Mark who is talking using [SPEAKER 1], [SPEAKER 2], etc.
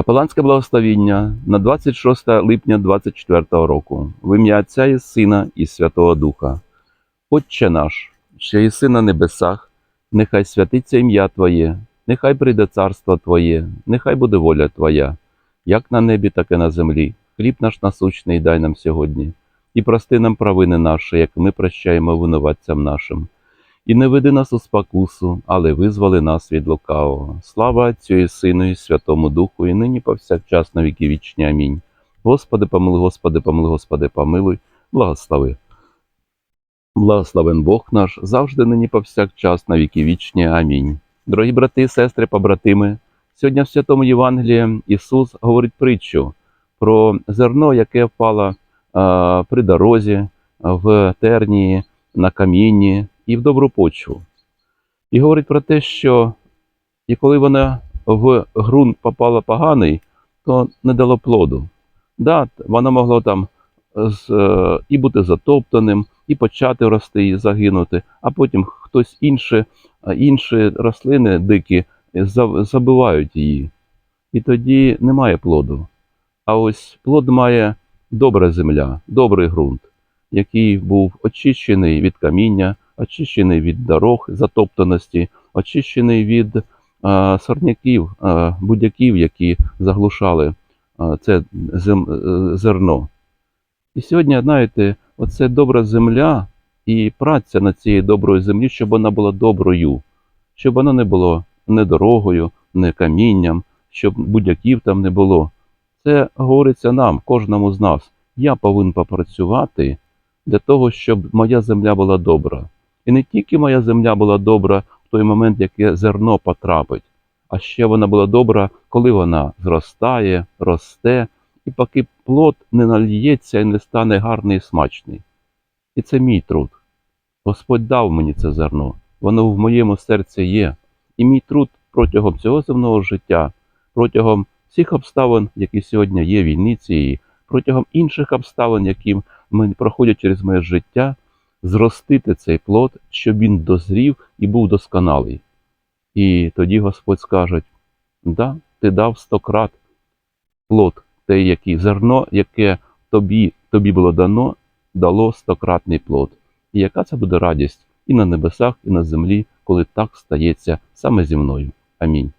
[SPEAKER 1] Капеланське благословіння на 26 липня 24 року в ім'я Отця і Сина і Святого Духа. Отче наш, що єси на небесах, нехай святиться ім'я Твоє, нехай прийде царство Твоє, нехай буде воля Твоя, як на небі, так і на землі. Хліб наш насущний дай нам сьогодні, і прости нам провини наші, як ми прощаємо винуватцям нашим. І не веди нас у спокусу, але визволи нас від лукавого. Слава Отцю і Сину і Святому Духу, і нині повсякчас на віки вічні. Амінь. Господи, помилуй, Господи, помилуй, Господи, помилуй, благослови. Благословен Бог наш, завжди нині повсякчас на віки вічні. Амінь. Дорогі брати, сестри, побратими, сьогодні в Святому Євангелії Ісус говорить притчу про зерно, яке впало а, при дорозі, в тернії, на камінні і в добру почву. І говорить про те, що і коли вона в ґрунт попала поганий, то не дало плоду. Да, воно могло там з, е, і бути затоптаним, і почати рости, і загинути, а потім хтось інший, інші рослини дикі забивають її. І тоді немає плоду. А ось плод має добра земля, добрий ґрунт, який був очищений від каміння, очищений від дорог, затоптаності, очищений від сорняків, будяків, які заглушали це е, зерно. І сьогодні, знаєте, оце добра земля і праця на цієї доброї землі, щоб вона була доброю, щоб вона не було не дорогою, не камінням, щоб будяків там не було. Це говориться нам, кожному з нас. Я повинен попрацювати для того, щоб моя земля була добра. І не тільки моя земля була добра в той момент, яке зерно потрапить, а ще вона була добра, коли вона зростає, росте, і поки плод не нальється і не стане гарний і смачний. І це мій труд. Господь дав мені це зерно, воно в моєму серці є. І мій труд протягом цього земного життя, протягом всіх обставин, які сьогодні є війни цієї, протягом інших обставин, які проходять через моє життя, зростити цей плод, щоб він дозрів і був досконалий. І тоді Господь скаже: да, ти дав стократ плод, те, який зерно, яке тобі, тобі було дано, дало стократний плод. І яка це буде радість і на небесах, і на землі, коли так стається саме зі мною. Амінь.